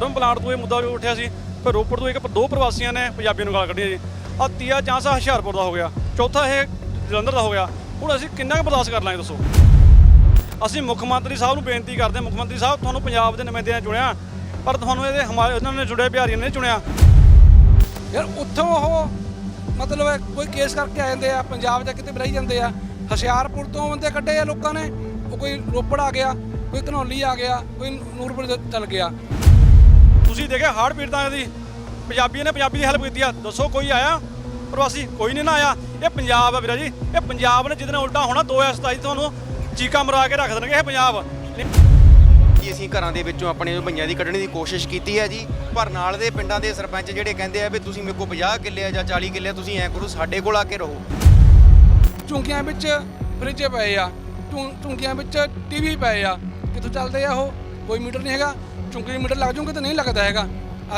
ਧਰਮ ਪਲਾਂਟ ਤੋਂ ਇਹ ਮੁੱਦਾ ਜੋ ਉੱਠਿਆ ਸੀ, ਫਿਰ ਰੋਪੜ ਤੋਂ ਇੱਕ ਦੋ ਪ੍ਰਵਾਸੀਆਂ ਨੇ ਪੰਜਾਬੀਆਂ ਨੂੰ ਗਾਲ ਕੱਢੀਆਂ ਜੀ। ਆ ਤੀਆ ਚਾਂਸਾ ਹੁਸ਼ਿਆਰਪੁਰ ਦਾ ਹੋ ਗਿਆ, ਚੌਥਾ ਇਹ ਜਲੰਧਰ ਦਾ ਹੋ ਗਿਆ। ਹੁਣ ਅਸੀਂ ਕਿੰਨਾ ਕੁ ਬਰਦਾਸ਼ਤ ਕਰ ਲਾਂਗੇ ਦੱਸੋ? ਅਸੀਂ ਮੁੱਖ ਮੰਤਰੀ ਸਾਹਿਬ ਨੂੰ ਬੇਨਤੀ ਕਰਦੇ ਹਾਂ, ਮੁੱਖ ਮੰਤਰੀ ਸਾਹਿਬ, ਤੁਹਾਨੂੰ ਪੰਜਾਬ ਦੇ ਨੁਮਾਇੰਦਿਆਂ ਨੇ ਚੁਣਿਆ, ਪਰ ਤੁਹਾਨੂੰ ਇਹਦੇ ਹਮਾ- ਇਹਨਾਂ ਨੇ ਜੁੜੇ ਬਿਹਾਰੀਆਂ ਨੇ ਨਹੀਂ ਚੁਣਿਆ। ਯਾਰ ਉੱਥੋਂ ਉਹ ਮਤਲਬ ਕੋਈ ਕੇਸ ਕਰਕੇ ਆ ਜਾਂਦੇ ਆ, ਪੰਜਾਬ ਜਾਂ ਕਿਤੇ ਬਰਾਈ ਜਾਂਦੇ ਆ। ਹੁਸ਼ਿਆਰਪੁਰ ਤੋਂ ਬੰਦੇ ਕੱਢੇ ਆ ਲੋਕਾਂ ਨੇ, ਉਹ ਕੋਈ ਰੋਪੜ ਆ ਗਿਆ, ਕੋਈ ਧਨੌਲੀ ਆ ਗਿਆ, ਕੋਈ ਨੂਰਪੁਰ ਚ ਚੱਲ ਗਿਆ। ਤੁਸੀਂ ਦੇਖਿਆ ਹਾਰਟ ਪੀੜਤਾਂ ਦੀ ਪੰਜਾਬੀਆਂ ਨੇ ਪੰਜਾਬੀ ਦੀ ਹੈਲਪ ਕੀਤੀ ਆ। ਦੱਸੋ ਕੋਈ ਆਇਆ? ਪ੍ਰਵਾਸੀ ਕੋਈ ਨਹੀਂ ਨਾ ਆਇਆ। ਇਹ ਪੰਜਾਬ ਆ ਵੀਰਾ ਜੀ। ਇਹ ਪੰਜਾਬ ਨੇ ਜਿਹਦੇ ਨਾਲ ਉਲਟਾ ਹੋਣਾ 2027 ਤੁਹਾਨੂੰ ਚੀਕਾ ਮਰਾ ਕੇ ਰੱਖ ਦੇਣਗੇ ਇਹ ਪੰਜਾਬ। ਕਿ ਅਸੀਂ ਘਰਾਂ ਦੇ ਵਿੱਚੋਂ ਆਪਣੇ ਭਈਆਂ ਦੀ ਕੱਢਣ ਦੀ ਕੋਸ਼ਿਸ਼ ਕੀਤੀ ਹੈ ਜੀ। ਪਰ ਨਾਲ ਦੇ ਪਿੰਡਾਂ ਦੇ ਸਰਪੰਚ ਜਿਹੜੇ ਕਹਿੰਦੇ ਆ ਵੀ ਤੁਸੀਂ ਮੇਰੇ ਕੋਲ 50 ਕਿੱਲੇ ਆ ਜਾਂ 40 ਕਿੱਲੇ ਆ ਤੁਸੀਂ ਐਂ ਕਰੋ ਸਾਡੇ ਕੋਲ ਆ ਕੇ ਰਹੋ। ਚੁੰਗੀਆਂ ਵਿੱਚ ਫਰਿੱਜ ਪਏ ਆ। ਚੁੰਗੀਆਂ ਵਿੱਚ ਟੀਵੀ ਪਏ ਆ। ਕਿੱਥੋਂ ਚੱਲਦੇ ਆ ਉਹ? ਕੋਈ ਮੀਟਰ ਨਹੀਂ ਹੈਗਾ। ਚੁੰਗੀ ਮੀਟਰ ਲੱਗ ਜੂਗੇ ਤਾਂ ਨਹੀਂ ਲੱਗਦਾ ਹੈਗਾ।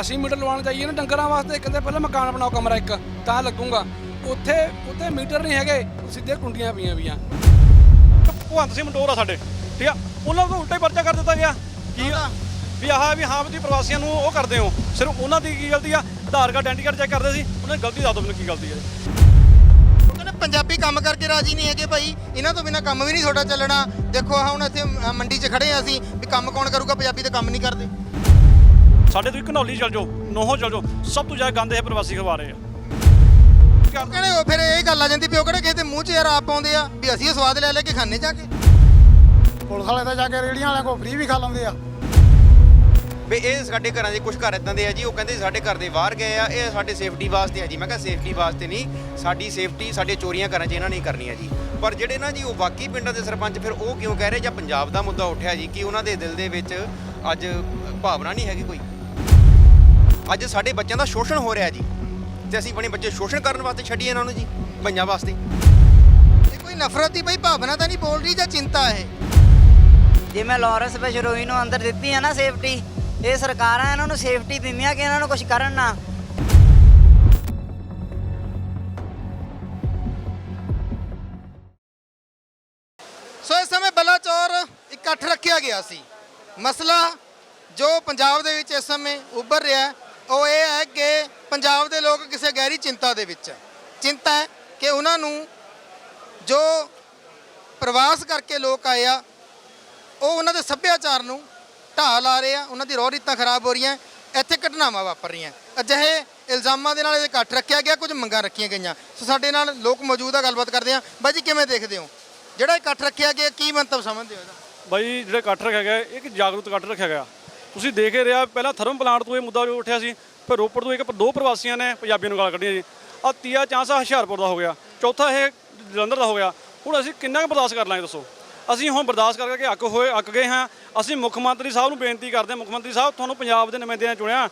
ਅਸੀਂ ਮੀਟਰ ਲਵਾਉਣ ਚਾਹੀਏ ਨਾ ਡੰਗਰਾਂ ਵਾਸਤੇ ਕਹਿੰਦੇ ਪਹਿਲਾਂ ਮਕਾਨ ਬਣਾਓ ਕਮਰਾ ਇੱਕ ਤਾਂ ਲੱਗੂਗਾ। ਉੱਥੇ ਉੱਥੇ ਮੀਟਰ ਨਹੀਂ ਹੈਗੇ ਸਿੱਧੇ ਕੁੰਡੀਆਂ ਪਈਆਂ ਵੀਆਂ। ਭਗਵੰਤ ਸਿੰਘ ਮਟੋਰ ਆ ਸਾਡੇ ਠੀਕ ਆ? ਉਹਨਾਂ ਉਲਟਾ ਹੀ ਪਰਚਾ ਕਰ ਦਿੱਤਾ ਗਿਆ। ਕੀ ਵੀ ਆਹ ਵੀ ਹਾਂ ਵੀ ਤੁਸੀਂ ਪ੍ਰਵਾਸੀਆਂ ਨੂੰ ਉਹ ਕਰਦੇ ਹੋ। ਸਿਰਫ ਉਹਨਾਂ ਦੀ ਕੀ ਗਲਤੀ ਆ? Aadhaar card identity card check ਕਰਦੇ ਸੀ। ਉਹਨਾਂ ਦੀ ਗਲਤੀ ਦੱਸ ਦਿਓ ਮੈਨੂੰ ਕੀ ਗਲਤੀ ਹੈ ਉਹ ਕਹਿੰਦੇ ਪੰਜਾਬੀ ਕੰਮ ਕਰਕੇ ਰਾਜੀ ਨਹੀਂ ਹੈਗੇ ਭਾਈ। ਇਹਨਾਂ ਤੋਂ ਬਿਨਾ ਕੰਮ ਵੀ ਨਹੀਂ ਤੁਹਾਡਾ ਚੱਲਣਾ। ਦੇਖੋ ਹੁਣ ਇੱਥੇ ਅ, ਮੰਡੀ 'ਚ ਖੜੇ ਆ ਅਸੀਂ ਵੀ ਕੰਮ ਕੌਣ ਕਰੂਗਾ? ਪੰਜਾਬੀ ਤੇ ਕੰਮ ਨਹੀਂ ਕਰਦੇ। ਸਾਡੇ ਤੋਂ ਇੱਕ ਘਨੌਲੀ ਚਲ ਜਾਓ ਨੋਹੋ ਚਲ ਜਾਓ ਸਭ ਤੋਂ ਜ਼ਿਆਦਾ ਗੰਦ ਇਹ ਪ੍ਰਵਾਸੀ ਖਵਾ ਰਹੇ ਆ। ਕਹਿੰਦੇ ਉਹ ਫਿਰ ਇਹ ਗੱਲ ਆ ਜਾਂਦੀ ਵੀ ਉਹ ਕਿਹੜੇ ਕਿਸੇ ਦੇ ਮੂੰਹ 'ਚ ਯਾਰ ਆਪ ਪਾਉਂਦੇ ਆ ਵੀ ਅਸੀਂ ਇਹ ਸਵਾਦ ਲੈ ਲੈ ਕੇ ਖਾਣੇ ਜਾ ਕੇ ਪੁਲਿਸ ਵਾਲੇ ਤਾਂ ਜਾ ਕੇ ਰੇੜੀਆਂ ਵਾਲਿਆਂ ਕੋਲ ਫ੍ਰੀ ਵੀ ਖਾ ਲੈਂਦੇ ਆ। ਵੀ ਇਹ ਸਾਡੇ ਘਰਾਂ ਦੇ ਕੁਝ ਘਰ ਇਦਾਂ ਦੇ ਆ ਜੀ ਉਹ ਕਹਿੰਦੇ ਸਾਡੇ ਘਰ ਦੇ ਬਾਹਰ ਗਏ ਆ ਇਹ ਸਾਡੇ ਸੇਫਟੀ ਵਾਸਤੇ ਆ ਜੀ। ਮੈਂ ਕਿਹਾ ਸੇਫਟੀ ਵਾਸਤੇ ਨਹੀਂ ਸਾਡੀ ਸੇਫਟੀ ਸਾਡੇ ਚੋਰੀਆਂ ਘਰਾਂ 'ਚ ਇਹਨਾਂ ਨਹੀਂ ਕਰਨੀਆਂ ਜੀ। ਪਰ ਜਿਹੜੇ ਨਾ ਜੀ ਉਹ ਬਾਕੀ ਪਿੰਡਾਂ ਦੇ ਸਰਪੰਚ ਫਿਰ ਉਹ ਕਿਉਂ ਕਹਿ ਰਹੇ ਜਾਂ ਪੰਜਾਬ ਦਾ ਮੁੱਦਾ ਉੱਠਿਆ ਜੀ ਕਿ ਉਹਨਾਂ ਦੇ ਦਿਲ ਦੇ ਵਿੱਚ ਅੱਜ ਭਾਵਨਾ ਨਹੀਂ ਹੈਗੀ ਕੋਈ? ਅੱਜ ਸਾਡੇ ਬੱਚਿਆਂ ਦਾ ਸ਼ੋਸ਼ਣ ਹੋ ਰਿਹਾ ਜੀ ਤੇ ਅਸੀਂ ਆਪਣੇ ਬੱਚੇ ਸ਼ੋਸ਼ਣ ਕਰਨ ਵਾਸਤੇ ਛੱਡੀਏ ਇਹਨਾਂ ਨੂੰ ਜੀ ਭਈਆਂ ਵਾਸਤੇ। ਇਹ ਕੋਈ ਨਫ਼ਰਤ ਦੀ ਬਈ ਭਾਵਨਾ ਤਾਂ ਨਹੀਂ ਬੋਲ ਰਹੀ ਜਾਂ ਚਿੰਤਾ ਇਹ ਜੇ ਮੈਂ ਲਾਰੈਂਸ ਬਿਸ਼ਰੋਈ ਨੂੰ ਅੰਦਰ ਦਿੱਤੀ ਹੈ ਨਾ ਸੇਫਟੀ ਇਹ ਸਰਕਾਰਾਂ ਇਹਨਾਂ ਨੂੰ ਸੇਫਟੀ ਦਿੰਦੀਆਂ ਕਿ ਇਹਨਾਂ ਨੂੰ ਕੁਝ ਕਰਨ ਨਾ। ਸੋ ਇਸ ਸਮੇਂ ਬਲਾਚੌਰ ਇਕੱਠ ਰੱਖਿਆ ਗਿਆ ਸੀ। ਮਸਲਾ ਜੋ ਪੰਜਾਬ ਦੇ ਵਿੱਚ ਇਸ ਸਮੇਂ ਉੱਭਰ ਰਿਹਾ ਹੈ, ਉਹ ਇਹ ਹੈ ਕਿ ਪੰਜਾਬ ਦੇ ਲੋਕ ਕਿਸੇ ਗਹਿਰੀ ਚਿੰਤਾ ਦੇ ਵਿੱਚ ਹੈ। ਚਿੰਤਾ ਹੈ ਕਿ ਉਹਨਾਂ ਨੂੰ ਜੋ ਪ੍ਰਵਾਸ ਕਰਕੇ ਲੋਕ ਆਏ ਆ ਉਹ ਉਹਨਾਂ ਦੇ ਸੱਭਿਆਚਾਰ ਨੂੰ ਢਾਹ ਲਾ ਰਹੇ ਆ, ਉਹਨਾਂ ਦੀ ਰੋਹ ਰੀਤਾਂ ਖਰਾਬ ਹੋ ਰਹੀਆਂ, ਇੱਥੇ ਘਟਨਾਵਾਂ ਵਾਪਰ ਰਹੀਆਂ। ਅਜਿਹੇ ਇਲਜ਼ਾਮਾਂ ਦੇ ਨਾਲ ਇਹ ਇਕੱਠ ਰੱਖਿਆ ਗਿਆ, ਕੁਝ ਮੰਗਾਂ ਰੱਖੀਆਂ ਗਈਆਂ। ਸੋ ਸਾਡੇ ਨਾਲ ਲੋਕ ਮੌਜੂਦ ਆ, ਗੱਲਬਾਤ ਕਰਦੇ ਆ। ਬਾਈ ਜੀ, ਕਿਵੇਂ ਦੇਖਦੇ ਹੋ? ਜਿਹੜਾ ਇਕੱਠ ਰੱਖਿਆ ਗਿਆ, ਕੀ ਮੰਤਵ ਸਮਝਦੇ ਹੋ ਇਹਦਾ? ਬਾਈ, ਜਿਹੜਾ ਇਕੱਠ ਰੱਖਿਆ ਗਿਆ ਇਹ ਇੱਕ ਜਾਗਰੂਕ ਇਕੱਠ ਰੱਖਿਆ ਗਿਆ। ਤੁਸੀਂ ਦੇਖ ਹੀ ਰਿਹਾ, ਪਹਿਲਾਂ ਥਰਮ ਪਲਾਂਟ ਤੋਂ ਇਹ ਮੁੱਦਾ ਜੋ ਉੱਠਿਆ ਸੀ, ਫਿਰ ਰੋਪੜ ਤੋਂ ਇੱਕ, ਦੋ ਪ੍ਰਵਾਸੀਆਂ ਨੇ ਪੰਜਾਬੀਆਂ ਨੂੰ ਗਾਲ ਕੱਢੀਆਂ ਜੀ। ਆ ਤੀਆ, ਚਾਂਸਾ, ਹੁਸ਼ਿਆਰਪੁਰ ਦਾ ਹੋ ਗਿਆ। ਚੌਥਾ ਇਹ ਜਲੰਧਰ ਦਾ ਹੋ ਗਿਆ। ਹੁਣ ਅਸੀਂ ਕਿੰਨਾ ਕੁ ਬਰਦਾਸ਼ਤ ਕਰ ਲਾਂਗੇ, ਦੱਸੋ? ਅਸੀਂ ਹੁਣ ਬਰਦਾਸ਼ਤ ਕਰਕੇ ਅੱਕ ਹੋਏ, ਅੱਕ ਗਏ ਹਾਂ। ਅਸੀਂ ਮੁੱਖ ਮੰਤਰੀ ਸਾਹਿਬ ਨੂੰ ਬੇਨਤੀ ਕਰਦੇ ਹਾਂ, ਮੁੱਖ ਮੰਤਰੀ ਸਾਹਿਬ, ਤੁਹਾਨੂੰ ਪੰਜਾਬ ਦੇ ਨੁਮਾਇੰਦਿਆਂ ਚੁਣਿਆ,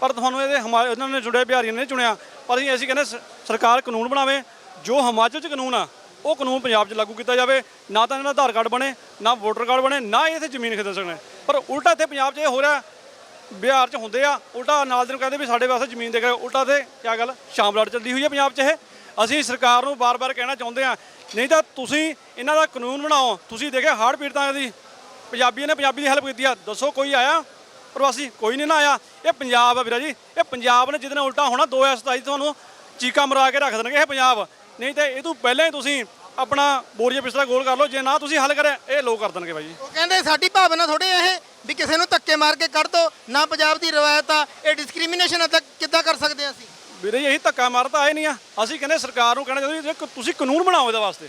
ਪਰ ਤੁਹਾਨੂੰ ਇਹਦੇ ਹਮਾ- ਇਹਨਾਂ ਨੇ ਜੁੜੇ ਬਿਹਾਰੀਆਂ ਨੇ ਨਹੀਂ ਚੁਣਿਆ। ਪਰ ਅਸੀਂ ਅਸੀਂ ਕਹਿੰਦੇ ਸ- ਸਰਕਾਰ ਕਾਨੂੰਨ ਬਣਾਵੇ। ਜੋ ਹਿਮਾਚਲ 'ਚ ਕਾਨੂੰਨ ਆ, ਉਹ ਕਾਨੂੰਨ ਪੰਜਾਬ 'ਚ ਲਾਗੂ ਕੀਤਾ ਜਾਵੇ। ਨਾ ਤਾਂ ਇਹਨਾਂ ਦਾ ਆਧਾਰ ਕਾਰਡ ਬਣੇ, ਨਾ ਵੋਟਰ ਕਾਰਡ ਬਣੇ, ਨਾ ਹੀ ਇੱਥੇ ਜ਼ਮੀਨ ਖਰੀਦ ਸਕਣ। ਪਰ ਉਲਟਾ ਇੱਥੇ ਪੰਜਾਬ 'ਚ ਇਹ ਹੋ ਰਿਹਾ, ਬਿਹਾਰ 'ਚ ਹੁੰਦੇ ਆ। ਉਲਟਾ ਨਾਲ ਦੇ ਨੂੰ ਕਹਿੰਦੇ ਵੀ ਸਾਡੇ ਵਾਸਤੇ ਜ਼ਮੀਨ ਦੇ ਕੇ ਉਲਟਾ ਤੇ ਕੀ ਗੱਲ ਸ਼ਾਮਲਾਟ ਚੱਲਦੀ ਹੋਈ ਹੈ ਪੰਜਾਬ 'ਚ ਇਹ। ਅਸੀਂ ਸਰਕਾਰ ਨੂੰ ਬਾਰ-ਬਾਰ ਕਹਿਣਾ ਚਾਹੁੰਦੇ ਹਾਂ। ਨਹੀਂ ਤਾਂ ਤੁਸੀਂ ਇਹਨਾਂ ਦਾ ਕਾਨੂੰਨ ਬਣਾਓ। ਤੁਸੀਂ ਦੇਖਿਆ ਹਾਰਟ ਪੀੜਤਾਂ ਦੀ ਪੰਜਾਬੀਆਂ ਨੇ ਪੰਜਾਬੀ ਦੀ ਹੈਲਪ ਕੀਤੀ ਆ। ਦੱਸੋ ਕੋਈ ਆਇਆ? ਪ੍ਰਵਾਸੀ ਕੋਈ ਨਹੀਂ ਨਾ ਆਇਆ। ਇਹ ਪੰਜਾਬ ਆ ਵੀਰਾ ਜੀ। ਇਹ ਪੰਜਾਬ ਨੇ ਜਿਹਦੇ ਨਾਲ ਉਲਟਾ ਹੋਣਾ 2027 ਤੁਹਾਨੂੰ ਚੀਕਾ ਮਰਾ ਕੇ ਰੱਖ ਦੇਣਗੇ। ਇਹ ਪੰਜਾਬ। ਨਹੀਂ ਤਾਂ ਇਹ ਤੋਂ ਪਹਿਲਾਂ ਹੀ ਤੁਸੀਂ ਆਪਣਾ ਬੋਰੀਆ ਬਿਸਤਰਾ ਗੋਲ ਕਰ ਲਓ। ਜੇ ਨਾ ਤੁਸੀਂ ਹੱਲ ਕਰਿਆ, ਇਹ ਲੋਕ ਕਰ ਦੇਣਗੇ ਬਾਈ ਜੀ। ਉਹ ਕਹਿੰਦੇ ਸਾਡੀ ਭਾਵਨਾ ਥੋੜੇ ਇਹ ਵੀ ਕਿਸੇ ਨੂੰ ਧੱਕੇ ਮਾਰ ਕੇ ਕੱਢ ਦੋ। ਨਾ ਪੰਜਾਬ ਦੀ ਰਵਾਇਤ ਆ। ਇਹ ਡਿਸਕ੍ਰਿਮੀਨੇਸ਼ਨ ਤਾਂ ਕਿੱਦਾਂ ਕਰ ਸਕਦੇ ਅਸੀਂ? ਵੀਰੇ ਜੀ, ਇਹੀ ਧੱਕਾ ਮਾਰ ਤਾਂ ਆਏ ਨਹੀਂ ਆ। ਅਸੀਂ ਕਹਿੰਦੇ ਸਰਕਾਰ ਨੂੰ ਕਹਿਣਾ ਚਾਹੁੰਦੇ ਜੇ ਤੁਸੀਂ ਕਾਨੂੰਨ ਬਣਾਓ ਇਹਦੇ ਵਾਸਤੇ।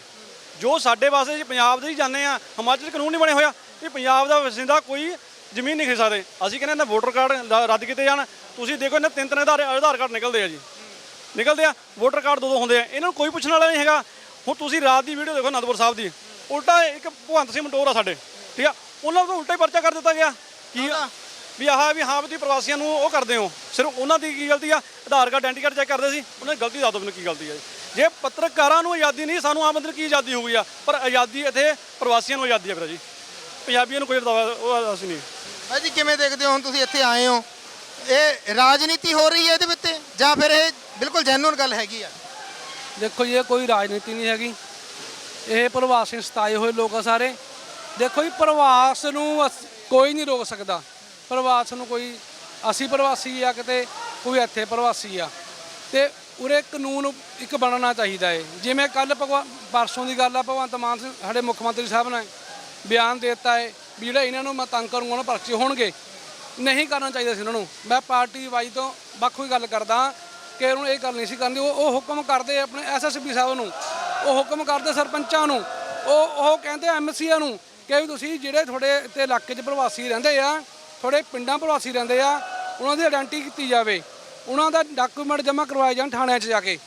ਜੋ ਸਾਡੇ ਵਾਸਤੇ ਜੀ ਪੰਜਾਬ ਦੇ ਹੀ ਜਾਂਦੇ ਆ ਹਿਮਾਚਲ 'ਚ ਕਾਨੂੰਨ ਨਹੀਂ ਬਣੇ ਹੋਇਆ ਵੀ ਪੰਜਾਬ ਦਾ ਵਸਿੰਦਾ ਕੋਈ ਜ਼ਮੀਨ ਨਹੀਂ ਖਰੀਦ ਸਕਦੇ। ਅਸੀਂ ਕਹਿੰਦੇ ਇਹਨਾਂ ਵੋਟਰ ਕਾਰਡ ਲ- ਰੱਦ ਕੀਤੇ ਜਾਣ। ਤੁਸੀਂ ਦੇਖੋ ਇਹਨਾਂ ਤਿੰਨ ਤਿੰਨ ਆਧਾਰ ਆਧਾਰ ਕਾਰਡ ਨਿਕਲਦੇ ਆ ਜੀ। ਨਿਕਲਦੇ ਆ ਵੋਟਰ ਕਾਰਡ ਦੋ ਦੋ ਹੁੰਦੇ ਆ। ਇਹਨਾਂ ਨੂੰ ਕੋਈ ਪੁੱਛਣ ਵਾਲਾ ਨਹੀਂ ਹੈਗਾ। ਹੁਣ ਤੁਸੀਂ ਰਾਤ ਦੀ ਵੀਡੀਓ ਦੇਖੋ ਅਨੰਦਪੁਰ ਸਾਹਿਬ ਦੀ। ਉਲਟਾ ਇੱਕ ਭਗਵੰਤ ਸਿੰਘ ਮਟੋਰ ਆ ਸਾਡੇ ਠੀਕ ਆ? ਉਹਨਾਂ ਨੂੰ ਉਲਟਾ ਹੀ ਪਰਚਾ ਕਰ ਦਿੱਤਾ ਗਿਆ। ਕੀ ਵੀ ਆਹ ਵੀ ਹਾਂ ਵੀ ਤੁਸੀਂ ਪ੍ਰਵਾਸੀਆਂ ਨੂੰ ਉਹ ਕਰਦੇ ਹੋ। ਸਿਰਫ ਉਹਨਾਂ ਦੀ ਕੀ ਗਲਤੀ ਆ? Aadhaar card identity card check ਕਰਦੇ ਸੀ। ਉਹਨਾਂ ਦੀ ਗਲਤੀ ਦੱਸ ਦਿਓ ਮੈਨੂੰ ਕੀ ਗਲਤੀ ਹੈ ਜੀ। ਜੇ ਪੱਤਰਕਾਰਾਂ ਨੂੰ ਆਜ਼ਾਦੀ ਨਹੀਂ ਸਾਨੂੰ ਆਮ ਬੰਦੇ ਨੂੰ ਕੀ ਆਜ਼ਾਦੀ ਹੋ ਗਈ ਆ? ਪਰ ਆਜ਼ਾਦੀ ਇੱਥੇ ਪ੍ਰਵਾਸੀਆਂ ਨੂੰ ਆਜ਼ਾਦੀ ਆ ਵੀਰਾ ਜੀ। ਪੰਜਾਬੀਆਂ ਨੂੰ ਕੋਈ ਦਵਾ ਉਹ ਅਸੀਂ ਨਹੀਂ। ਭਾਈ ਜੀ ਕਿਵੇਂ ਦੇਖਦੇ ਹੋ ਹੁਣ ਤੁਸੀਂ ਇੱਥੇ ਆਏ ਹੋ? ਇਹ ਰਾਜਨੀਤੀ ਹੋ ਰਹੀ ਹੈ ਇਹਦੇ ਵਿੱਚ? ਜਾਂ ਫਿਰ ਇਹ ਬਿਲਕੁਲ ਜੈਨੂਨ ਗੱਲ ਹੈਗੀ ਆ? ਦੇਖੋ ਜੀ ਇਹ ਕੋਈ ਰਾਜਨੀਤੀ ਨਹੀਂ ਹੈਗੀ। ਇਹ ਪ੍ਰਵਾਸੀ ਸਤਾਏ ਹੋਏ ਲੋਕ ਆ ਸਾਰੇ। ਦੇਖੋ ਜੀ ਪ੍ਰਵਾਸ ਨੂੰ ਕੋਈ ਨਹੀਂ ਰੋਕ ਸਕਦਾ। ਪ੍ਰਵਾਸ ਨੂੰ ਕੋਈ, ਅਸੀਂ ਪ੍ਰਵਾਸੀ ਆ ਕਿਤੇ, ਕੋਈ ਇੱਥੇ ਪ੍ਰਵਾਸੀ ਆ। ਤੇ ਉਰੇ ਕਾਨੂੰਨ ਇੱਕ ਬਣਨਾ ਚਾਹੀਦਾ ਹੈ ਜਿਵੇਂ ਕੱਲ ਪਰਸੋਂ ਦੀ ਗੱਲ ਆ, ਭਗਵੰਤ ਮਾਨ ਸਿੰਘ ਸਾਡੇ ਮੁੱਖ ਮੰਤਰੀ ਸਾਹਿਬ ਨੇ ਬਿਆਨ ਦੇ ਦਿੱਤਾ ਹੈ ਵੀ ਜਿਹੜਾ ਇਹਨਾਂ ਨੂੰ ਮੈਂ ਤੰਗ ਕਰੂੰਗਾ, ਉਹਨਾਂ ਪਰਚੇ ਹੋਣਗੇ। ਨਹੀਂ ਕਰਨਾ ਚਾਹੀਦਾ ਸੀ ਇਹਨਾਂ ਨੂੰ। ਮੈਂ ਪਾਰਟੀ ਵਾਈ ਤੋਂ ਵੱਖ ਹੋਈ ਗੱਲ ਕਰਦਾ ਕਿ ਉਹਨੂੰ ਇਹ ਗੱਲ ਨਹੀਂ ਸੀ ਕਰਨੀ। ਉਹ ਉਹ ਹੁਕਮ ਕਰਦੇ ਆਪਣੇ ਐਸਐਸਪੀ ਸਾਹਿਬ ਨੂੰ। ਉਹ ਹੁਕਮ ਕਰਦੇ ਸਰਪੰਚਾਂ ਨੂੰ। ਉਹ ਉਹ ਕਹਿੰਦੇ ਐਮਸੀਆਂ ਨੂੰ ਕਿ ਵੀ ਤੁਸੀਂ ਜਿਹੜੇ ਤੁਹਾਡੇ ਤੇ ਇਲਾਕੇ 'ਚ ਪ੍ਰਵਾਸੀ ਰਹਿੰਦੇ ਆ ਤੁਹਾਡੇ ਪਿੰਡਾਂ ਪ੍ਰਵਾਸੀ ਰਹਿੰਦੇ ਆ ਉਹਨਾਂ ਦੀ ਆਇਡੈਂਟੀ ਕੀਤੀ ਜਾਵੇ। ਉਹਨਾਂ ਦਾ ਡਾਕੂਮੈਂਟ ਜਮ੍ਹਾਂ ਕਰਵਾਏ ਜਾਣ ਥਾਣਿਆਂ 'ਚ ਜਾ ਕੇ।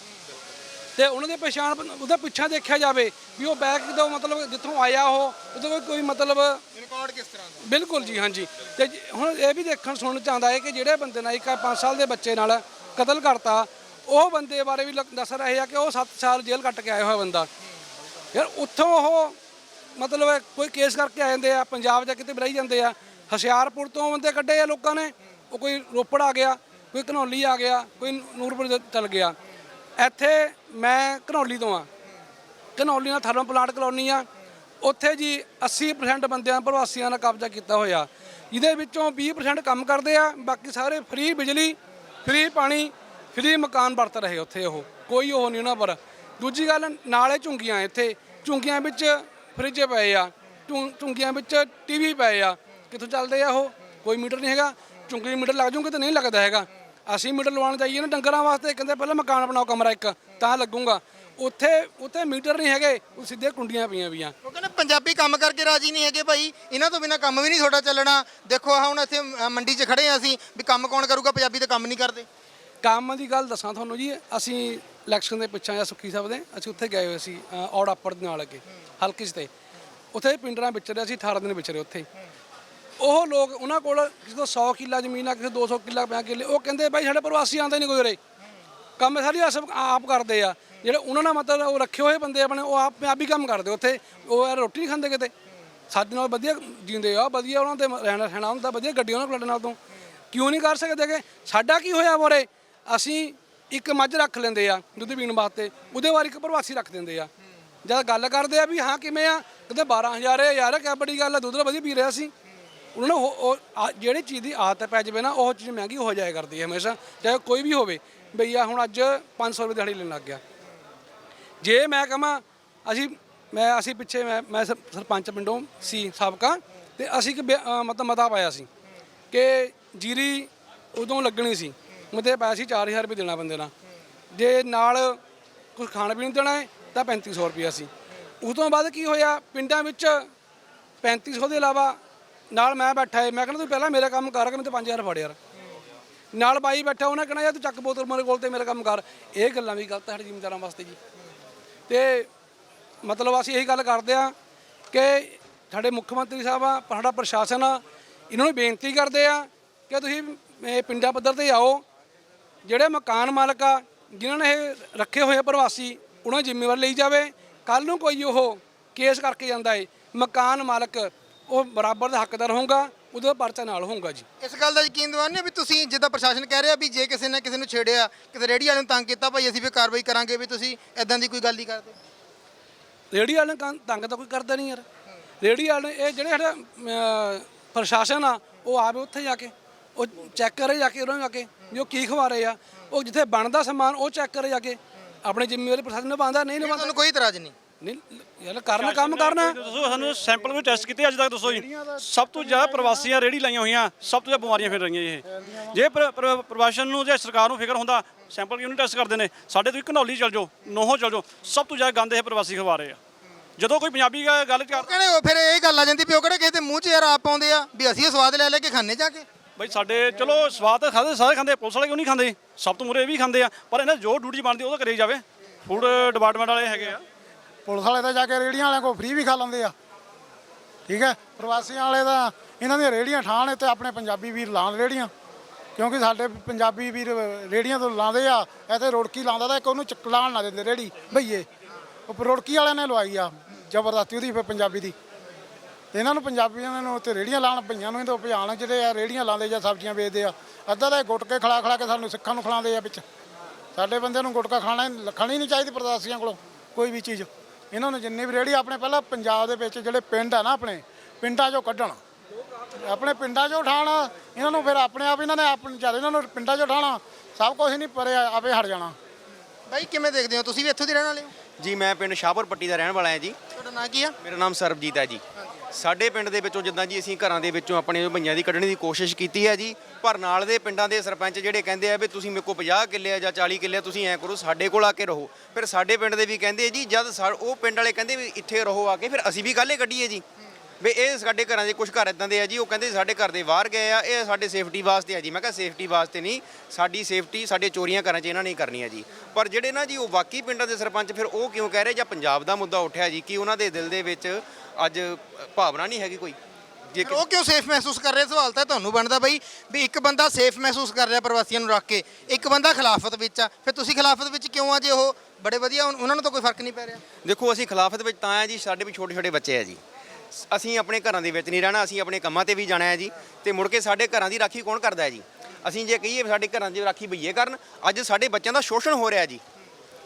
ਤੇ ਉਹਨਾਂ ਦੀ ਪਛਾਣ ਉਹਦਾ ਪਿੱਛਾ ਦੇਖਿਆ ਜਾਵੇ ਵੀ ਉਹ ਬੈਗ ਕਿਦੋਂ ਮਤਲਬ ਜਿੱਥੋਂ ਆਇਆ ਉਹ ਉਹਦਾ ਕੋਈ ਮਤਲਬ ਰਿਕਾਰਡ ਕਿਸ ਤਰ੍ਹਾਂ ਦਾ? ਬਿਲਕੁਲ ਜੀ ਹਾਂਜੀ। ਤੇ ਹੁਣ ਇਹ ਵੀ ਦੇਖਣ ਸੁਣਨ ਚ ਆਉਂਦਾ ਹੈ ਕਿ ਜਿਹੜੇ ਬੰਦੇ ਨਾਲ ਇੱਕ 5 ਸਾਲ ਦੇ ਬੱਚੇ ਨਾਲ ਕਤਲ ਕਰਤਾ ਉਹ ਬੰਦੇ ਬਾਰੇ ਵੀ ਦੱਸ ਰਹੇ ਆ ਕਿ ਉਹ 7 ਸਾਲ ਜੇਲ੍ਹ ਕੱਟ ਕੇ ਆਇਆ ਹੋਇਆ ਬੰਦਾ। ਯਾਰ ਉੱਥੋਂ ਉਹ ਮਤਲਬ ਕੋਈ ਕੇਸ ਕਰਕੇ ਆ ਜਾਂਦੇ ਆ ਪੰਜਾਬ ਜਾ ਕਿਤੇ ਬੁਲਾਈ ਜਾਂਦੇ ਆ ਹੁਸ਼ਿਆਰਪੁਰ ਤੋਂ ਬੰਦੇ ਕੱਢੇ ਆ ਲੋਕਾਂ ਨੇ। ਉਹ ਕੋਈ ਰੋਪੜ ਆ ਗਿਆ, ਕੋਈ ਘਨੌਲੀ ਆ ਗਿਆ, ਕੋਈ ਨੂਰਪੁਰ ਚਲ ਗਿਆ। ਇੱਥੇ ਮੈਂ ਘਨੌਲੀ ਤੋਂ ਆ ਘਨੌਲੀ ਨਾਲ ਥਰਮਲ ਪਲਾਂਟ ਕਲੋਨੀ ਆ। ਉੱਥੇ ਜੀ 80% ਬੰਦਿਆਂ ਪ੍ਰਵਾਸੀਆਂ ਦਾ ਕਬਜ਼ਾ ਕੀਤਾ ਹੋਇਆ। ਜਿਹਦੇ ਵਿੱਚੋਂ 20% ਕੰਮ ਕਰਦੇ ਆ, ਬਾਕੀ ਸਾਰੇ ਫ੍ਰੀ ਬਿਜਲੀ ਫ੍ਰੀ ਪਾਣੀ ਫ੍ਰੀ ਮਕਾਨ ਵਰਤ ਰਹੇ ਉੱਥੇ ਉਹ। ਕੋਈ ਉਹ ਨਹੀਂ ਉਹਨਾਂ ਪਰ। ਦੂਜੀ ਗੱਲ, ਨਾਲੇ ਝੁੰਗੀਆਂ ਇੱਥੇ। ਝੁੰਗੀਆਂ ਵਿੱਚ ਫ੍ਰਿਜ ਪਏ ਆ ਝੁੰ- ਝੁੰਗੀਆਂ ਵਿੱਚ ਟੀਵੀ ਪਏ ਆ। ਕਿੱਥੋਂ ਚੱਲਦੇ ਆ ਉਹ? ਕੋਈ ਮੀਟਰ ਨਹੀਂ ਹੈਗਾ। ਝੁੰਗੀ ਮੀਟਰ ਲੱਗ ਜੂਗੇ ਤਾਂ ਨਹੀਂ ਲੱਗਦਾ ਹੈਗਾ। ਅਸੀਂ ਮੀਟਰ ਲਵਾਉਣ ਜਾਈਏ ਨਾ ਡੰਗਰਾਂ ਵਾਸਤੇ ਕਹਿੰਦੇ ਪਹਿਲਾਂ ਮਕਾਨ ਬਣਾਓ ਕਮਰਾ ਇੱਕ ਤਾਂ ਲੱਗੂਗਾ। ਉੱਥੇ ਉੱਥੇ ਮੀਟਰ ਨਹੀਂ ਹੈਗੇ ਉਹ ਸਿੱਧੇ ਕੁੰਡੀਆਂ ਪਈਆਂ ਵੀਆਂ। ਉਹ ਕਹਿੰਦੇ ਪੰਜਾਬੀ ਕੰਮ ਕਰਕੇ ਰਾਜੀ ਨਹੀਂ ਹੈਗੇ ਭਾਈ। ਇਹਨਾਂ ਤੋਂ ਬਿਨਾ ਕੰਮ ਵੀ ਨਹੀਂ ਤੁਹਾਡਾ ਚੱਲਣਾ। ਦੇਖੋ ਆਹ ਹੁਣ ਇੱਥੇ ਅ, ਮੰਡੀ 'ਚ ਖੜੇ ਆ ਅਸੀਂ ਵੀ ਕੰਮ ਕੌਣ ਕਰੂਗਾ? ਪੰਜਾਬੀ ਤਾਂ ਕੰਮ ਨਹੀਂ ਕਰਦੇ। ਕੰਮ ਦੀ ਗੱਲ ਦੱਸਾਂ ਤੁਹਾਨੂੰ ਜੀ ਅਸੀਂ ਇਲੈਕਸ਼ਨ ਦੇ ਪਿੱਛੇ ਆ ਸੁੱਖੀ ਸਾਹਿਬ ਦੇ ਅਸੀਂ ਉੱਥੇ ਗਏ ਹੋਏ ਸੀ ਅ, ਔੜ ਅੱਪੜ ਦੇ ਨਾਲ ਅੱਗੇ ਹਲਕੇ 'ਚ ਤੇ। ਉੱਥੇ ਪਿੰਡਰਾਂ ਵਿਚਰੇ ਅਸੀਂ 18 ਦਿਨ ਵਿਚਰੇ ਉੱਥੇ। ਉਹ ਲੋਕ ਉਹਨਾਂ ਕੋਲ ਕਿਸੇ ਤੋਂ 100 ਕਿੱਲਾ ਜ਼ਮੀਨ ਆ, ਕਿਸੇ 200 ਕਿੱਲਾ 50 ਕਿੱਲੇ, ਉਹ ਕਹਿੰਦੇ ਬਾਈ ਸਾਡੇ ਪ੍ਰਵਾਸੀ ਆਉਂਦੇ ਨਹੀਂ ਕੋਈ ਉਰੇ ਕੰਮ ਸਾਰੀ ਆਪ ਆਪ ਕਰਦੇ ਆ। ਜਿਹੜੇ ਉਹਨਾਂ ਨਾਲ ਮਤਲਬ ਉਹ ਰੱਖੇ ਹੋਏ ਬੰਦੇ ਆਪਣੇ, ਉਹ ਆਪ ਪੰਜਾਬੀ ਕੰਮ ਕਰਦੇ ਉੱਥੇ। ਉਹ ਯਾਰ ਰੋਟੀ ਨਹੀਂ ਖਾਂਦੇ ਕਿਤੇ। ਸਾਡੇ ਨਾਲ ਵਧੀਆ ਜੀਂਦੇ ਆ, ਵਧੀਆ ਉਹਨਾਂ ਤੇ ਰਹਿਣਾ ਸਹਿਣਾ ਹੁੰਦਾ, ਵਧੀਆ ਗੱਡੀਆਂ ਉਹਨਾਂ ਕੋਲ ਨਾਲ ਤੋਂ। ਕਿਉਂ ਨਹੀਂ ਕਰ ਸਕਦੇ ਕਿ ਸਾਡਾ ਕੀ ਹੋਇਆ ਮੋਰੇ? ਅਸੀਂ ਇੱਕ ਮੱਝ ਰੱਖ ਲੈਂਦੇ ਆ, ਦੁੱਧ ਪੀਣ ਵਾਸਤੇ। ਉਹਦੇ ਵਾਰ ਇੱਕ ਪ੍ਰਵਾਸੀ ਰੱਖ ਦਿੰਦੇ ਆ। ਜਦ ਗੱਲ ਕਰਦੇ ਆ ਵੀ ਹਾਂ ਕਿਵੇਂ ਆ, ਕਹਿੰਦੇ 12000 ਹੈ ਯਾਰ, ਕਿਆ ਬੜੀ ਗੱਲ ਆ, ਦੁੱਧ ਤਾਂ ਵਧੀਆ ਪੀ ਰਿਹਾ ਸੀ। ਉਹਨਾਂ ਨੂੰ, ਉਹ- ਉਹ ਆ- ਜਿਹੜੀ ਚੀਜ਼ ਦੀ ਆਦਤ ਪੈ ਜਾਵੇ ਨਾ, ਉਹ ਚੀਜ਼ ਮਹਿੰਗੀ ਹੋ ਜਾਇਆ ਕਰਦੀ ਹੈ ਹਮੇਸ਼ਾ, ਚਾਹੇ ਕੋਈ ਵੀ ਹੋਵੇ। ਬਈ ਆ ਹੁਣ ਅੱਜ 500 ਰੁਪਏ ਦਿਹਾੜੀ ਲੈਣ ਲੱਗ ਗਿਆ। ਜੇ ਮੈਂ ਕਹਾਂ, ਅਸੀਂ ਮੈਂ ਅਸੀਂ ਪਿੱਛੇ ਮੈਂ ਮੈਂ ਸਰ- ਸਰਪੰਚ ਪਿੰਡੋਂ ਸੀ ਸਾਬਕਾ, ਤੇ ਅਸੀਂ ਕਿ ਮਤਲਬ ਮਤਾ ਪਾਇਆ ਸੀ ਕਿ ਜੀਰੀ ਉਦੋਂ ਲੱਗਣੀ ਸੀ। ਮਤੇ ਪਾਇਆ ਸੀ 4000 ਰੁਪਏ ਦੇਣਾ ਬੰਦੇ ਨਾਲ। ਜੇ ਨਾਲ ਕੁਝ ਖਾਣ ਪੀਣ ਦੇਣਾ ਹੈ, ਤਾਂ 3500 ਰੁਪਏ ਸੀ। ਉਸ ਤੋਂ ਬਾਅਦ ਕੀ ਹੋਇਆ, ਪਿੰਡਾਂ ਵਿੱਚ 3500 ਦੇ ਇਲਾਵਾ ਨਾਲ ਮੈਂ ਬੈਠਾ ਹੈ ਮੈਂ ਕਹਿੰਦਾ ਤੂੰ ਪਹਿਲਾਂ ਮੇਰਾ ਕੰਮ ਕਰ ਕੇ ਮੈਨੂੰ 5000 ਫੜ ਯਾਰ। ਨਾਲ ਬਾਈ ਬੈਠਾ, ਉਹਨੇ ਕਹਿਣਾ ਯਾਰ ਤੂੰ ਚੱਕ ਬੋਤਲ ਮੇਰੇ ਕੋਲ ਤੇ ਮੇਰਾ ਕੰਮ ਕਰ। ਇਹ ਗੱਲਾਂ ਵੀ ਗਲਤ ਹੈ ਸਾਡੇ ਜ਼ਿਮੀਂਦਾਰਾਂ ਵਾਸਤੇ ਜੀ। ਤੇ ਮਤਲਬ ਅਸੀਂ ਇਹੀ ਗੱਲ ਕਰਦੇ ਆ ਕਿ ਸਾਡੇ ਮੁੱਖ ਮੰਤਰੀ ਸਾਹਿਬ ਆ, ਸਾਡਾ ਪ੍ਰਸ਼ਾਸਨ ਆ, ਇਹਨਾਂ ਨੂੰ ਬੇਨਤੀ ਕਰਦੇ ਆ ਕਿ ਤੁਸੀਂ ਪਿੰਡਾਂ ਪੱਧਰ ਤੇ ਆਓ। ਜਿਹੜੇ ਮਕਾਨ ਮਾਲਕ ਆ, ਜਿਨ੍ਹਾਂ ਨੇ ਇਹ ਰੱਖੇ ਹੋਏ ਪ੍ਰਵਾਸੀ, ਉਹਨਾਂ ਜ਼ਿੰਮੇਵਾਰੀ ਲਈ ਜਾਵੇ। ਕੱਲ ਨੂੰ ਕੋਈ ਉਹ ਕੇਸ ਕਰਕੇ ਜਾਂਦਾ ਏ, ਮਕਾਨ ਮਾਲਕ ਉਹ ਬਰਾਬਰ ਦਾ ਹੱਕਦਾਰ ਹੋਊਗਾ ਉਹਦਾ ਪਰਚਾ ਨਾਲ ਹੋਊਗਾ ਜੀ। ਇਸ ਗੱਲ ਦਾ ਯਕੀਨ ਦਿਵਾਉਂਦੇ ਹੋ ਵੀ ਤੁਸੀਂ ਜਿੱਦਾਂ ਪ੍ਰਸ਼ਾਸਨ ਕਹਿ ਰਿਹਾ ਵੀ ਜੇ ਕਿਸੇ ਨੇ ਕਿਸੇ ਨੂੰ ਛੇੜਿਆ ਕਿਸੇ ਰੇੜੀ ਵਾਲੇ ਨੂੰ ਤੰਗ ਕੀਤਾ ਭਾਈ ਅਸੀਂ ਵੀ ਕਾਰਵਾਈ ਕਰਾਂਗੇ ਵੀ ਤੁਸੀਂ ਐਦਾਂ ਦੀ ਕੋਈ ਗੱਲ ਨਹੀਂ ਕਰਦੇ। ਰੇੜੀ ਵਾਲੇ ਨੂੰ ਤੰਗ ਤਾਂ ਕੋਈ ਕਰਦਾ ਨਹੀਂ ਯਾਰ। ਰੇੜੀ ਵਾਲੇ ਇਹ ਜਿਹੜੇ ਸਾਡਾ ਅਮ, ਪ੍ਰਸ਼ਾਸਨ ਆ ਉਹ ਆਵੇ ਉੱਥੇ ਜਾ ਕੇ ਉਹ ਚੈੱਕ ਕਰੇ ਜਾ ਕੇ ਉਹਨਾਂ ਨੂੰ ਜਾ ਕੇ ਜੋ ਕੀ ਖਵਾ ਰਹੇ ਆ। ਉਹ ਜਿੱਥੇ ਬਣਦਾ ਸਮਾਨ ਉਹ ਚੈੱਕ ਕਰੇ ਜਾ ਕੇ ਆਪਣੇ ਜ਼ਿੰਮੇਵਾਰੀ ਪ੍ਰਸ਼ਾਸਨ ਨਿਭਾਉਂਦਾ ਨਹੀਂ ਨਿਭਾਉਂਦਾ ਤੁਹਾਨੂੰ ਕੋਈ ਇਤਰਾਜ਼ ਨਹੀਂ। ਨਹੀਂ ਯਾਰ ਕਰਨ ਕੰਮ ਕਰਨਾ। ਦੱਸੋ ਸਾਨੂੰ ਸੈਂਪਲ ਵੀ ਟੈਸਟ ਕੀਤੇ ਅੱਜ ਤੱਕ ਦੱਸੋ ਜੀ। ਸਭ ਤੋਂ ਜ਼ਿਆਦਾ ਪ੍ਰਵਾਸੀਆਂ ਰੇੜੀ ਲਾਈਆਂ ਹੋਈਆਂ ਸਭ ਤੋਂ ਜ਼ਿਆਦਾ ਬਿਮਾਰੀਆਂ ਫਿਰ ਰਹੀਆਂ ਜੀ ਇਹ। ਜੇ ਪ੍ਰ- ਪ੍ਰ- ਪ੍ਰਵਾਸਨ ਨੂੰ ਜੇ ਸਰਕਾਰ ਨੂੰ ਫਿਕਰ ਹੁੰਦਾ ਸੈਂਪਲ ਕਿਉਂ ਨਹੀਂ ਟੈਸਟ ਕਰਦੇ ਨੇ ਸਾਡੇ ਤੋਂ ਘਨੌਲੀ ਚਲ ਜਾਓ ਨੋਹੋ ਚਲ ਜਾਓ ਸਭ ਤੋਂ ਜ਼ਿਆਦਾ ਗੰਦ ਇਹ ਪ੍ਰਵਾਸੀ ਖਵਾ ਰਹੇ ਆ। ਜਦੋਂ ਕੋਈ ਪੰਜਾਬੀ ਗ- ਗੱਲ ਕਰ ਕਹਿੰਦੇ ਉਹ ਫਿਰ ਇਹ ਗੱਲ ਆ ਜਾਂਦੀ ਵੀ ਉਹ ਕਿਹੜੇ ਕਿਸੇ ਦੇ ਮੂੰਹ 'ਚ ਯਾਰ ਆਪ ਪਾਉਂਦੇ ਆ ਵੀ ਅਸੀਂ ਇਹ ਸਵਾਦ ਲੈ ਲੈ ਕੇ ਖਾਣੇ ਜਾ ਕੇ। ਬਈ ਸਾਡੇ ਚਲੋ ਸਵਾਦ ਤਾਂ ਖਾਦੇ ਸਾਰੇ ਖਾਂਦੇ ਪੁਲਿਸ ਵਾਲੇ ਕਿਉਂ ਨਹੀਂ ਖਾਂਦੇ? ਸਭ ਤੋਂ ਮੁਰੇ ਇਹ ਵੀ ਖਾਂਦੇ ਆ ਪਰ ਇਹਨਾਂ ਜੋ ਡਿਊਟੀ ਬਣਦੀ ਉਹ ਤਾਂ ਕਰੀ ਜਾਵੇ। ਫੂਡ ਡਿਪਾਰਟਮੈਂਟ ਵਾਲੇ ਹੈਗੇ ਆ। ਪੁਲਿਸ ਵਾਲੇ ਤਾਂ ਜਾ ਕੇ ਰੇੜੀਆਂ ਵਾਲਿਆਂ ਕੋਲ ਫ੍ਰੀ ਵੀ ਖਾ ਲੈਂਦੇ ਆ। ਠੀਕ ਹੈ? ਪ੍ਰਵਾਸੀਆਂ ਵਾਲੇ ਤਾਂ ਇਹਨਾਂ ਦੀਆਂ ਰੇੜੀਆਂ ਠਾਣ ਤੇ ਆਪਣੇ ਪੰਜਾਬੀ ਵੀਰ ਲਾਉਣ ਰੇੜੀਆਂ। ਕਿਉਂਕਿ ਸਾਡੇ ਪੰਜਾਬੀ ਵੀਰ ਰੇੜੀਆਂ ਤੋਂ ਲਾਉਂਦੇ ਆ ਇੱਥੇ ਰੋੜਕੀ ਲਾਉਂਦਾ ਤਾਂ ਇੱਕ ਉਹਨੂੰ ਚਕਲਾਣ ਨਾ ਦਿੰਦੇ ਰੇੜੀ। ਭਈਏ, ਉਹ ਰੋੜਕੀ ਵਾਲਿਆਂ ਨੇ ਲਵਾਈ ਆ, ਜ਼ਬਰਦਸਤੀ ਉਹਦੀ ਫਿਰ ਪੰਜਾਬੀ ਦੀ। ਤੇ ਇਹਨਾਂ ਨੂੰ ਪੰਜਾਬੀਆਂ ਨੂੰ ਉੱਤੇ ਰੇੜੀਆਂ ਲਾਉਣ, ਭਈਆਂ ਨੂੰ ਇਹ ਤੋਂ ਭਜਾਣ ਜਿਹੜੇ ਆ ਰੇੜੀਆਂ ਲਾਉਂਦੇ ਜਾਂ ਸਬਜ਼ੀਆਂ ਵੇਚਦੇ ਆ, ਅੱਧਾ ਤਾਂ ਇਹ ਗੁਟਕੇ ਖਿਲਾ ਖਲਾ ਕੇ ਸਾਨੂੰ ਸਿੱਖਾਂ ਨੂੰ ਖਿਲਾਉਂਦੇ ਆ ਵਿੱਚ। ਸਾਡੇ ਬੰਦੇ ਨੂੰ ਗੁਟਕਾ ਖਾਣਾ ਖਾਣੀ ਨਹੀਂ ਚਾਹੀਦੀ ਪ੍ਰਵਾਸੀਆਂ ਕੋਲੋਂ, ਕੋਈ ਵੀ ਚੀਜ਼। ਇਹਨਾਂ ਨੂੰ ਜਿੰਨੀ ਵੀ ਰੇੜੀ ਆਪਣੇ ਪਹਿਲਾਂ ਪੰਜਾਬ ਦੇ ਵਿੱਚ ਜਿਹੜੇ ਪਿੰਡ ਆ ਨਾ ਆਪਣੇ ਪਿੰਡਾਂ 'ਚੋਂ ਕੱਢਣ। ਆਪਣੇ ਪਿੰਡਾਂ 'ਚੋਂ ਉਠਾਉਣ ਇਹਨਾਂ ਨੂੰ ਫਿਰ ਆਪਣੇ ਆਪ ਇਹਨਾਂ ਨੇ ਆਪਣੇ ਜਦ ਇਹਨਾਂ ਨੂੰ ਪਿੰਡਾਂ 'ਚੋਂ ਉਠਾਉਣਾ ਸਭ ਕੁਝ ਨਹੀਂ ਪਰੇ ਆਪੇ ਹਟ ਜਾਣਾ। ਬਾਈ ਕਿਵੇਂ ਦੇਖਦੇ ਹੋ? ਤੁਸੀਂ ਵੀ ਇੱਥੋਂ ਦੇ ਰਹਿਣ ਵਾਲੇ ਹੋ? ਜੀ ਮੈਂ ਪਿੰਡ ਸ਼ਾਹਪੁਰ ਪੱਟੀ ਦਾ ਰਹਿਣ ਵਾਲਾ ਹਾਂ ਜੀ। ਤੁਹਾਡਾ ਨਾਂ ਕੀ ਆ? ਮੇਰਾ ਨਾਮ ਸਰਬਜੀਤ ਹੈ ਜੀ। ਸਾਡੇ ਪਿੰਡ ਦੇ ਵਿੱਚੋਂ ਜਿੱਦਾਂ ਜੀ ਅਸੀਂ ਘਰਾਂ ਦੇ ਵਿੱਚੋਂ ਆਪਣੇ ਭਈਆਂ ਦੀ ਕੱਢਣ ਦੀ ਕੋਸ਼ਿਸ਼ ਕੀਤੀ ਹੈ ਜੀ ਪਰ ਨਾਲ ਦੇ ਪਿੰਡਾਂ ਦੇ ਸਰਪੰਚ ਜਿਹੜੇ ਕਹਿੰਦੇ ਆ ਵੀ ਤੁਸੀਂ ਮੇਰੇ ਕੋਲ 50 ਕਿੱਲੇ ਆ ਜਾਂ 40 ਕਿੱਲੇ ਆ, ਤੁਸੀਂ ਐਂ ਕਰੋ, ਸਾਡੇ ਕੋਲ ਆ ਕੇ ਰਹੋ। ਫਿਰ ਸਾਡੇ ਪਿੰਡ ਦੇ ਵੀ ਕਹਿੰਦੇ ਜੀ, ਜਦ ਸਾ- ਉਹ ਪਿੰਡ ਵਾਲੇ ਕਹਿੰਦੇ ਵੀ ਇੱਥੇ ਰਹੋ ਆ ਕੇ, ਫਿਰ ਅਸੀਂ ਵੀ ਕਾਹਲੇ ਕੱਢੀਏ ਜੀ। ਵੀ ਇਹ ਸਾਡੇ ਘਰਾਂ ਦੇ ਕੁਝ ਘਰ ਇਦਾਂ ਦੇ ਆ ਜੀ, ਉਹ ਕਹਿੰਦੇ ਸਾਡੇ ਘਰ ਦੇ ਬਾਹਰ ਗਏ ਆ, ਇਹ ਸਾਡੇ ਸੇਫਟੀ ਵਾਸਤੇ ਆ ਜੀ। ਮੈਂ ਕਿਹਾ ਸੇਫਟੀ ਵਾਸਤੇ ਨਹੀਂ, ਸਾਡੀ ਸੇਫਟੀ ਸਾਡੇ ਚੋਰੀਆਂ ਘਰਾਂ 'ਚ ਇਹਨਾਂ ਨੇ ਕਰਨੀ ਕਰਨੀਆਂ ਜੀ। ਪਰ ਜਿਹੜੇ ਨਾ ਜੀ ਉਹ ਬਾਕੀ ਪਿੰਡਾਂ ਦੇ ਸਰਪੰਚ ਫਿਰ ਉਹ ਕਿਉਂ ਕਹਿ ਰਹੇ ਜਾਂ ਪੰਜਾਬ ਦਾ ਮੁੱਦਾ ਉੱਠਿਆ ਜੀ? ਕਿ ਉਹਨਾਂ ਦੇ ਦਿਲ ਦੇ ਵਿੱਚ ਅੱਜ ਭਾਵਨਾ ਨਹੀਂ ਹੈਗੀ ਕੋਈ? ਜੇ ਉਹ ਕਿਉਂ ਸੇਫ ਮਹਿਸੂਸ ਕਰ ਰਹੇ? ਸਵਾਲ ਤਾਂ ਤੁਹਾਨੂੰ ਬਣਦਾ ਬਈ ਵੀ ਇੱਕ ਬੰਦਾ ਸੇਫ ਮਹਿਸੂਸ ਕਰ ਰਿਹਾ ਪ੍ਰਵਾਸੀਆਂ ਨੂੰ ਰੱਖ ਕੇ ਇੱਕ ਬੰਦਾ ਖਿਲਾਫਤ ਵਿੱਚ ਆ ਫਿਰ ਤੁਸੀਂ ਖਿਲਾਫਤ ਵਿੱਚ ਕਿਉਂ ਆ ਜੇ ਉਹ? ਬੜੇ ਵਧੀਆ ਉਹਨਾਂ ਨੂੰ ਤਾਂ ਕੋਈ ਫ਼ਰਕ ਨਹੀਂ ਪੈ ਰਿਹਾ। ਦੇਖੋ ਅਸੀਂ ਖਿਲਾਫਤ ਵਿੱਚ ਤਾਂ ਆ ਜੀ ਸਾਡੇ ਵੀ ਛੋਟੇ ਛੋਟੇ ਬੱਚੇ ਆ ਜੀ। ਅਸੀਂ ਆਪਣੇ ਘਰਾਂ ਦੇ ਵਿੱਚ ਨਹੀਂ ਰਹਿਣਾ ਅਸੀਂ ਆਪਣੇ ਕੰਮਾਂ ਤੇ ਵੀ ਜਾਣਾ ਹੈ ਜੀ ਤੇ ਮੁੜ ਕੇ ਸਾਡੇ ਘਰਾਂ ਦੀ ਰਾਖੀ ਕੌਣ ਕਰਦਾ ਹੈ ਜੀ? ਅਸੀਂ ਜੇ ਕਹੀਏ ਵੀ ਸਾਡੇ ਘਰਾਂ ਦੀ ਰਾਖੀ ਭਈਏ ਕਰਨ ਅੱਜ ਸਾਡੇ ਬੱਚਿਆਂ ਦਾ ਸ਼ੋਸ਼ਣ ਹੋ ਰਿਹਾ ਜੀ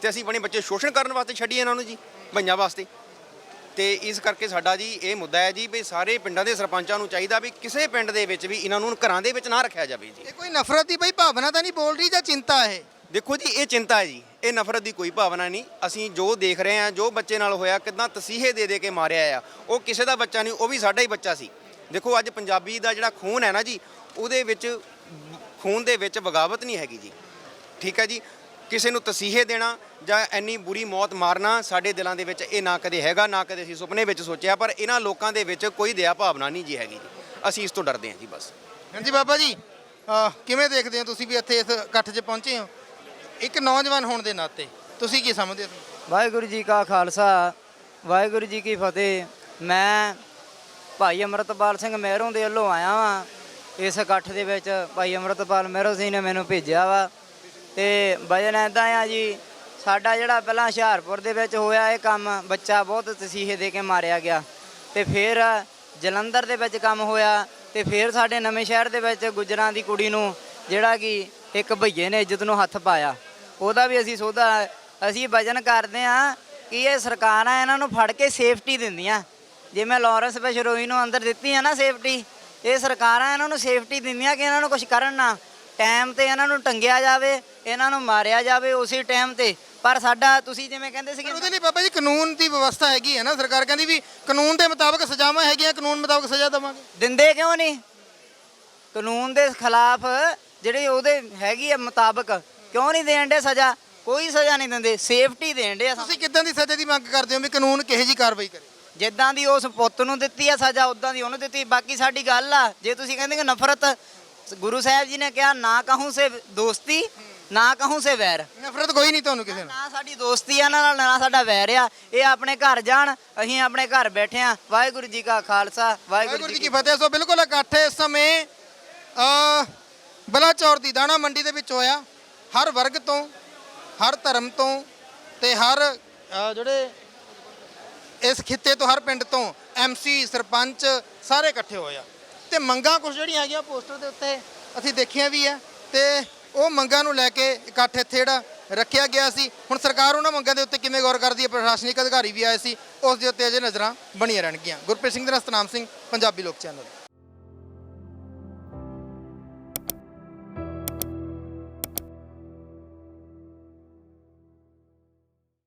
ਤੇ ਅਸੀਂ ਆਪਣੇ ਬੱਚੇ ਸ਼ੋਸ਼ਣ ਕਰਨ ਵਾਸਤੇ ਛੱਡੀਏ ਇਹਨਾਂ ਨੂੰ ਜੀ ਭਈਆਂ ਵਾਸਤੇ। ਤੇ ਇਸ ਕਰਕੇ ਸਾਡਾ ਜੀ ਇਹ ਮੁੱਦਾ ਹੈ ਜੀ ਵੀ ਸਾਰੇ ਪਿੰਡਾਂ ਦੇ ਸਰਪੰਚਾਂ ਨੂੰ ਚਾਹੀਦਾ ਵੀ ਕਿਸੇ ਪਿੰਡ ਦੇ ਵਿੱਚ ਵੀ ਇਹਨਾਂ ਨੂੰ ਘਰਾਂ ਦੇ ਵਿੱਚ ਨਾ ਰੱਖਿਆ ਜਾਵੇ ਜੀ। ਇਹ ਕੋਈ ਨਫ਼ਰਤ ਦੀ ਬਈ ਭਾਵਨਾ ਤਾਂ ਨਹੀਂ ਬੋਲ ਰਹੀ ਜਾਂ ਚਿੰਤਾ ਇਹ ਦੇਖੋ ਜੀ ਇਹ ਚਿੰਤਾ ਹੈ ਜੀ। ਇਹ ਨਫ਼ਰਤ ਦੀ ਕੋਈ ਭਾਵਨਾ ਨਹੀਂ। ਅਸੀਂ ਜੋ ਦੇਖ ਰਹੇ ਹਾਂ ਜੋ ਬੱਚੇ ਨਾਲ ਹੋਇਆ ਕਿਦਾਂ ਤਸੀਹੇ ਦੇ ਦੇ ਕੇ ਮਾਰਿਆ ਆ ਉਹ ਕਿਸੇ ਦਾ ਬੱਚਾ ਨਹੀਂ ਉਹ ਵੀ ਸਾਡਾ ਹੀ ਬੱਚਾ ਸੀ। ਦੇਖੋ ਅੱਜ ਪੰਜਾਬੀ ਦਾ ਜਿਹੜਾ ਖੂਨ ਹੈ ਨਾ ਜੀ ਉਹਦੇ ਵਿੱਚ ਖੂਨ ਦੇ ਵਿੱਚ ਬਗਾਵਤ ਨਹੀਂ ਹੈਗੀ ਜੀ। ਠੀਕ ਹੈ ਜੀ? ਕਿਸੇ ਨੂੰ ਤਸੀਹੇ ਦੇਣਾ ਜਾਂ ਇੰਨੀ ਬੁਰੀ ਮੌਤ ਮਾਰਨਾ ਸਾਡੇ ਦਿਲਾਂ ਦੇ ਵਿੱਚ ਇਹ ਨਾ ਕਦੇ ਹੈਗਾ ਨਾ ਕਦੇ ਅਸੀਂ ਸੁਪਨੇ ਵਿੱਚ ਸੋਚਿਆ ਪਰ ਇਹਨਾਂ ਲੋਕਾਂ ਦੇ ਵਿੱਚ ਕੋਈ ਦਇਆ ਭਾਵਨਾ ਨਹੀਂ ਜੀ ਹੈਗੀ ਜੀ। ਅਸੀਂ ਇਸ ਤੋਂ ਡਰਦੇ ਹਾਂ ਜੀ ਬਸ। ਹਾਂਜੀ ਬਾਬਾ ਜੀ ਅਹ ਕਿਵੇਂ ਦੇਖਦੇ ਹੋ ਤੁਸੀਂ ਵੀ ਇੱਥੇ ਇਸ ਇਕੱਠ 'ਚ ਪਹੁੰਚੇ ਹੋ? ਇੱਕ ਨੌਜਵਾਨ ਹੋਣ ਦੇ ਨਾਤੇ ਤੁਸੀਂ ਕੀ ਸਮਝਦੇ ਹੋ? ਵਾਹਿਗੁਰੂ ਜੀ ਕਾ ਖਾਲਸਾ ਵਾਹਿਗੁਰੂ ਜੀ ਕੀ ਫਤਿਹ। ਮੈਂ ਭਾਈ ਅਮਰਤਪਾਲ ਸਿੰਘ ਮਹਿਰੋਂ ਦੇ ਵੱਲੋਂ ਆਇਆ ਵਾਂ। ਇਸ ਇਕੱਠ ਦੇ ਵਿੱਚ ਭਾਈ ਅਮਰਤਪਾਲ ਮਹਿਰੋਂ ਸਿੰਘ ਨੇ ਮੈਨੂੰ ਭੇਜਿਆ ਵਾ। ਤੇ ਵਜਨ ਐਦਾਂ ਆ ਜੀ, ਸਾਡਾ ਜਿਹੜਾ ਪਹਿਲਾਂ ਹੁਸ਼ਿਆਰਪੁਰ ਦੇ ਵਿੱਚ ਹੋਇਆ ਇਹ ਕੰਮ, ਬੱਚਾ ਬਹੁਤ ਤਸੀਹੇ ਦੇ ਕੇ ਮਾਰਿਆ ਗਿਆ। ਤੇ ਫਿਰ ਜਲੰਧਰ ਦੇ ਵਿੱਚ ਕੰਮ ਹੋਇਆ, ਤੇ ਫਿਰ ਸਾਡੇ ਨਵੇਂ ਸ਼ਹਿਰ ਦੇ ਵਿੱਚ ਗੁਜਰਾਂ ਦੀ ਕੁੜੀ ਨੂੰ ਜਿਹੜਾ ਕਿ ਇੱਕ ਭਈਏ ਨੇ ਇੱਜ਼ਤ ਨੂੰ ਹੱਥ ਪਾਇਆ। ਉਹਦਾ ਵੀ ਅਸੀਂ ਸੋਧਾ, ਅਸੀਂ ਵਜਨ ਕਰਦੇ ਆ ਕਿ ਇਹ ਸਰਕਾਰਾਂ ਇਹਨਾਂ ਨੂੰ ਫੜ ਕੇ ਸੇਫਟੀ ਦਿੰਦੀਆਂ। ਜਿਵੇਂ ਲਾਰੈਂਸ ਬਿਸ਼ਰੋਈ ਨੂੰ ਅੰਦਰ ਦਿੱਤੀ ਆ ਨਾ ਸੇਫਟੀ, ਇਹ ਸਰਕਾਰਾਂ ਇਹਨਾਂ ਨੂੰ ਸੇਫਟੀ ਦਿੰਦੀਆਂ ਕਿ ਇਹਨਾਂ ਨੂੰ ਕੁਝ ਕਰਨ ਨਾ। ਟਾਈਮ ਤੇ ਇਹਨਾਂ ਨੂੰ ਟੰਗਿਆ ਜਾਵੇ ਇਹਨਾਂ ਨੂੰ ਮਾਰਿਆ ਜਾਵੇ ਉਸੇ ਟਾਈਮ ਤੇ। ਪਰ ਸਾਡਾ ਤੁਸੀਂ ਜਿਵੇਂ ਕਹਿੰਦੇ ਸੀਗੇ ਉਹਦੇ ਲਈ ਬਾਬਾ ਜੀ ਕਾਨੂੰਨ ਦੀ ਵਿਵਸਥਾ ਹੈਗੀ ਹੈ ਨਾ ਸਰਕਾਰ ਕਹਿੰਦੀ ਵੀ ਕਾਨੂੰਨ ਦੇ ਮੁਤਾਬਕ ਸਜ਼ਾਵਾਂ ਹੈਗੀਆਂ ਕਾਨੂੰਨ ਮੁਤਾਬਕ ਸਜ਼ਾ ਦੇਵਾਂਗੇ। ਦਿੰਦੇ ਕਿਉਂ ਨਹੀਂ? ਕਾਨੂੰਨ ਦੇ ਖਿਲਾਫ ਜਿਹੜੀ ਉਹਦੇ ਹੈਗੀ ਆ ਮੁਤਾਬਕ ਕਿਉਂ ਨਹੀਂ ਦੇਣ ਦੇ ਸਜ਼ਾ? ਕੋਈ ਸਜ਼ਾ ਨਹੀਂ ਦਿੰਦੇ ਸੇਫਟੀ ਦੇਣ ਦੇ ਤੁਸੀਂ ਕਿੱਦਾਂ ਦੀ ਸਜ਼ਾ ਦੀ ਮੰਗ ਕਰਦੇ ਹੋ ਵੀ ਕਾਨੂੰਨ ਕਿਹੋ ਜੀ ਕਾਰਵਾਈ ਕਰੇ? ਜਿੱਦਾਂ ਦੀ ਉਸ ਪੁੱਤ ਨੂੰ ਦਿੱਤੀ ਆ ਸਜ਼ਾ ਉਦਾਂ ਦੀ ਉਹਨੂੰ ਦਿੱਤੀ। ਬਾਕੀ ਸਾਡੀ ਗੱਲ ਆ ਜੇ ਤੁਸੀਂ ਕਹਿੰਦੇ ਕਿ ਨਫ਼ਰਤ ਗੁਰੂ ਸਾਹਿਬ ਜੀ ਨੇ ਕਿਹਾ ਨਾ ਕਹੂੰ ਸੇ ਦੋਸਤੀ ਨਾ ਕਹੂੰ ਸੇ ਵੈਰ। ਨਫ਼ਰਤ ਕੋਈ ਨਹੀਂ ਤੁਹਾਨੂੰ ਕਿਸੇ ਨਾਲ। ਨਾ ਸਾਡੀ ਦੋਸਤੀ ਆ ਨਾਲ ਨਾ ਸਾਡਾ ਵੈਰ ਆ। ਇਹ ਆਪਣੇ ਘਰ ਜਾਣ ਅਸੀਂ ਆਪਣੇ ਘਰ ਬੈਠੇ ਆ। ਵਾਹਿਗੁਰੂ ਜੀ ਕਾ ਖਾਲਸਾ ਵਾਹਿਗੁਰੂ ਜੀ ਕੀ ਫਤਿਹ। ਸੋ ਬਿਲਕੁਲ ਇਕੱਠ ਇਸ ਸਮੇਂ ਅ ਬਲਾਚੌਰ ਦੀ ਦਾਣਾ ਮੰਡੀ ਦੇ ਵਿੱਚ ਹੋਇਆ। ਹਰ ਵਰਗ ਤੋਂ ਹਰ ਧਰਮ ਤੋਂ ਤੇ ਹਰ ਅ, ਜਿਹੜੇ ਇਸ ਖਿੱਤੇ ਤੋਂ ਹਰ ਪਿੰਡ ਤੋਂ ਐਮਸੀ ਸਰਪੰਚ ਸਾਰੇ ਇਕੱਠੇ ਹੋਏ ਆ। ਤੇ ਮੰਗਾਂ ਕੁਝ ਜਿਹੜੀਆਂ ਹੈਗੀਆਂ ਪੋਸਟਰ ਦੇ ਉੱਤੇ ਅਸੀਂ ਦੇਖੀਆਂ ਵੀ ਆ ਤੇ ਉਹ ਮੰਗਾਂ ਨੂੰ ਲੈ ਕੇ ਇਕੱਠ ਇੱਥੇ ਜਿਹੜਾ ਰੱਖਿਆ ਗਿਆ ਸੀ। ਹੁਣ ਸਰਕਾਰ ਉਹਨਾਂ ਮੰਗਾਂ ਦੇ ਉੱਤੇ ਕਿਵੇਂ ਗੌਰ ਕਰਦੀ ਹੈ? ਪ੍ਰਸ਼ਾਸਨਿਕ ਅਧਿਕਾਰੀ ਵੀ ਆਏ ਸੀ। ਉਸ ਦੇ ਉੱਤੇ ਅਜੇ ਨਜ਼ਰਾਂ ਬਣੀਆਂ ਰਹਿਣਗੀਆਂ। ਗੁਰਪ੍ਰੀਤ ਸਿੰਘ ਦੇ ਨਾਲ ਸਤਨਾਮ ਸਿੰਘ, ਪੰਜਾਬੀ ਲੋਕ ਚੈਨਲ।